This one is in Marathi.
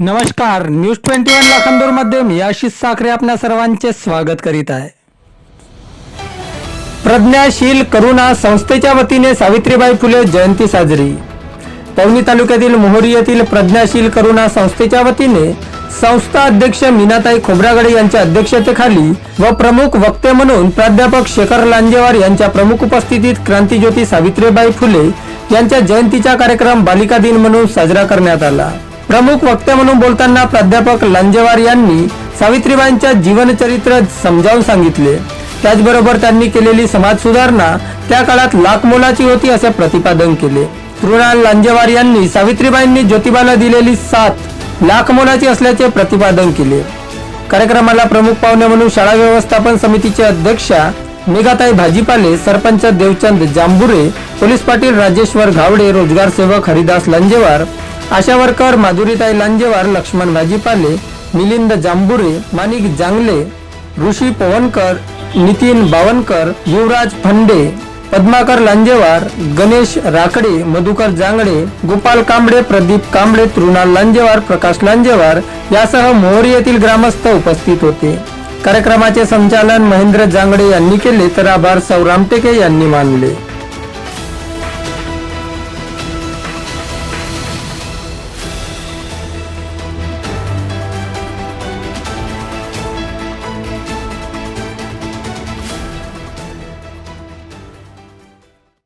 नमस्कार न्यूज ट्वेंटी वन लाखांदूरमध्ये मी आशिष साखरे आपल्या सर्वांचे स्वागत करीत आहे. प्रज्ञाशील करुणा संस्थेच्या वतीने सावित्रीबाई फुले जयंती साजरी. पवनी तालुक्यातील मोहरी येथील प्रज्ञाशील करुणा संस्थेच्या वतीने संस्था अध्यक्ष मीनाताई खोब्रागडे यांच्या अध्यक्षतेखाली व प्रमुख वक्ते म्हणून प्राध्यापक शेखर लांजेवार यांच्या प्रमुख उपस्थितीत क्रांतीज्योती सावित्रीबाई फुले यांच्या जयंतीचा कार्यक्रम बालिका दिन म्हणून साजरा करण्यात आला. प्रमुख वक्ते म्हणून बोलताना प्राध्यापक लांजेवार यांनी सावित्रीबाईंच्या जीवनचरित्र समजावून सांगितले. त्याचबरोबर त्यांनी केलेली समाज सुधारणा त्या काळात लाख मोलाची होती असे प्रतिपादन केले. तृणाल लांजेवार यांनी सावित्रीबाईंनी ज्योतिबाला दिलेली साथ लाख मोलाची असल्याचे प्रतिपादन केले. कार्यक्रमाला प्रमुख पाहुणे म्हणून शाळा व्यवस्थापन समितीचे अध्यक्षा मेघाताई भाजीपाले सरपंच देवचंद जांभुरे पोलीस पाटील राजेश्वर घावडे रोजगार सेवक हरिदास लांजेवार आशा वर्कर माधुरीताई लांजेवार लक्ष्मण भाजीपाले मिलिंद जांभुरे माणिक जांगले ऋषी पवनकर नितीन बावनकर युवराज फंडे पद्माकर लांजेवार गणेश राखडे मधुकर जांगडे गोपाल कांबळे प्रदीप कांबळे तृणाल लांजेवार प्रकाश लांजेवार यासह मोहरी येथील ग्रामस्थ उपस्थित होते. कार्यक्रमाचे संचालन महेंद्र जांगडे यांनी केले तर आभार सौ रामटेके यांनी मानले.